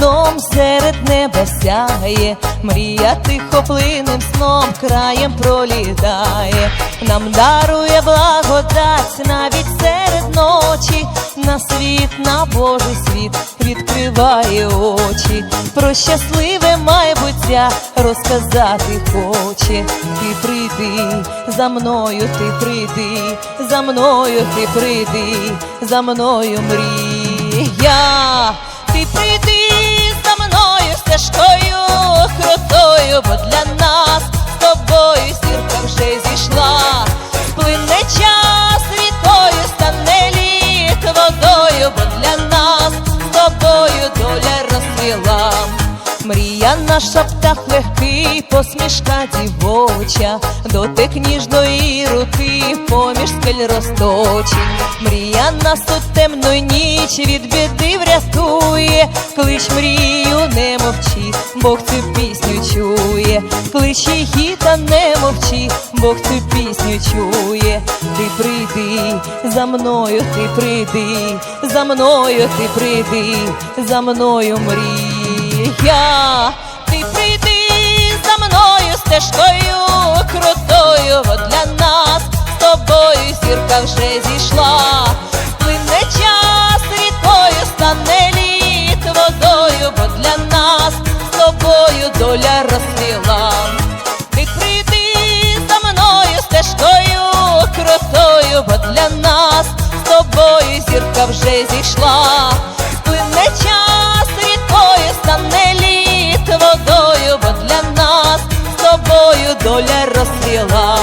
вікном серед неба сяє, мрія тихоплинним сном краєм пролітає, нам дарує благодать навіть серед ночі, на світ, на Божий світ відкриває очі, про щасливе майбуття розказати хоче. Ти прийди за мною, ти прийди, за мною ти прийди, за мною мрія. Ти прийди стежкою крутою, бо для Мрія наша птах легкий, посмішка дівоча, дотик ніжної руки, поміж скель розточить. Мрія нас у темну ніч від біди врятує, клич мрію, не мовчи, Бог цю пісню чує, клич її та не мовчи, Бог цю пісню чує. Ти прийди за мною, ти прийди, за мною ти прийди, за мною мрія. Ти прийди за мною стежкою крутою, бо для нас з тобою зірка вже зійшла. Плине час рікою, стане літ водою, бо для нас з тобою доля розцвіла. Ти прийди за мною стежкою крутою, бо для нас з тобою зірка вже зійшла. Сплине час доля прийди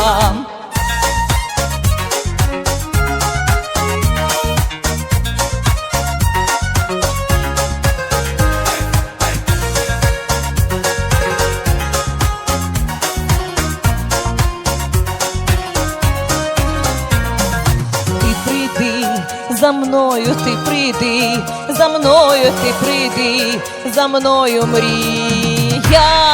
за мною, ти прийди, за мною ти прийди, за мною мрія.